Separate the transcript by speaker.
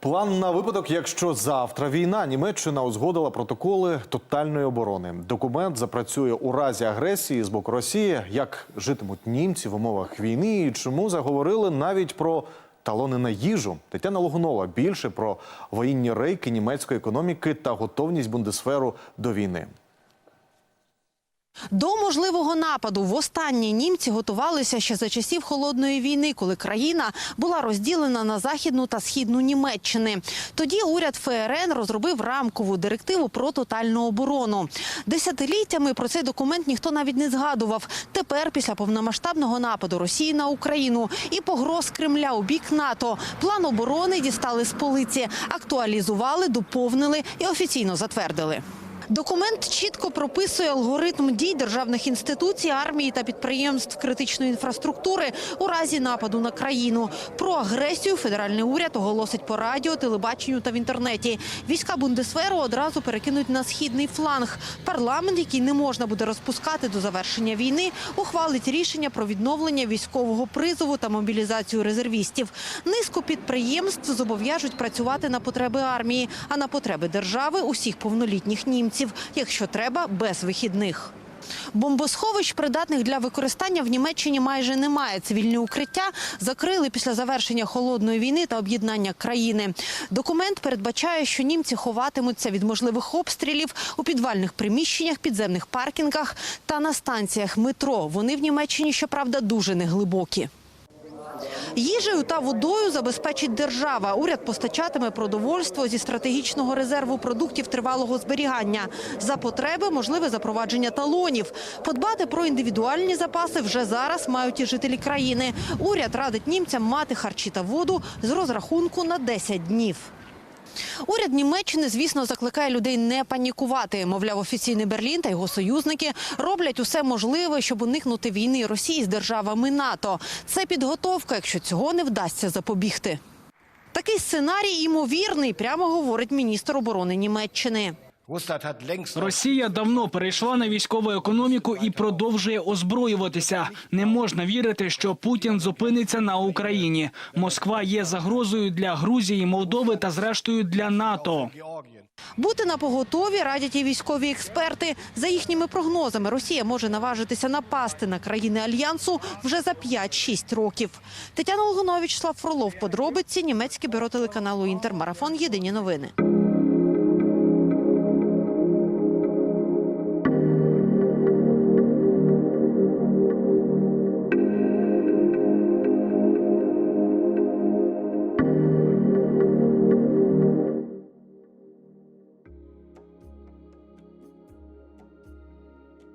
Speaker 1: План на випадок, якщо завтра війна Німеччина узгодила протоколи тотальної оборони. Документ запрацює у разі агресії з боку Росії. Як житимуть німці в умовах війни і чому заговорили навіть про талони на їжу? Тетяна Логунова більше про воєнні рейки німецької економіки та готовність бундесферу до війни.
Speaker 2: До можливого нападу востаннє німці готувалися ще за часів холодної війни, коли країна була розділена на західну та східну Німеччини. Тоді уряд ФРН розробив рамкову директиву про тотальну оборону. Десятиліттями про цей документ ніхто навіть не згадував. Тепер, після повномасштабного нападу Росії на Україну і погроз Кремля у бік НАТО, план оборони дістали з полиці, актуалізували, доповнили і офіційно затвердили. Документ чітко прописує алгоритм дій державних інституцій, армії та підприємств критичної інфраструктури у разі нападу на країну. Про агресію федеральний уряд оголосить по радіо, телебаченню та в інтернеті. Війська Бундесверу одразу перекинуть на східний фланг. Парламент, який не можна буде розпускати до завершення війни, ухвалить рішення про відновлення військового призову та мобілізацію резервістів. Низку підприємств зобов'яжуть працювати на потреби армії, а на потреби держави усіх повнолітніх німців, якщо треба, без вихідних. Бомбосховищ, придатних для використання в Німеччині майже немає. Цивільні укриття закрили після завершення холодної війни та об'єднання країни. Документ передбачає, що німці ховатимуться від можливих обстрілів у підвальних приміщеннях, підземних паркінгах та на станціях метро. Вони в Німеччині, щоправда, дуже неглибокі. Їжею та водою забезпечить держава. Уряд постачатиме продовольство зі стратегічного резерву продуктів тривалого зберігання. За потреби можливе запровадження талонів. Подбати про індивідуальні запаси вже зараз мають і жителі країни. Уряд радить німцям мати харчі та воду з розрахунку на 10 днів. Уряд Німеччини, звісно, закликає людей не панікувати. Мовляв, офіційний Берлін та його союзники роблять усе можливе, щоб уникнути війни Росії з державами НАТО. Це підготовка, якщо цього не вдасться запобігти. Такий сценарій ймовірний, прямо говорить міністр оборони Німеччини.
Speaker 3: Росія давно перейшла на військову економіку і продовжує озброюватися. Не можна вірити, що Путін зупиниться на Україні. Москва є загрозою для Грузії, Молдови та, зрештою, для НАТО.
Speaker 2: Бути на поготові радять і військові експерти. За їхніми прогнозами, Росія може наважитися напасти на країни альянсу вже за 5-6 років. Тетяна Лугунович, Слав Фролов, подробиці, німецьке бюро телеканалу Інтермарафон. Єдині новини.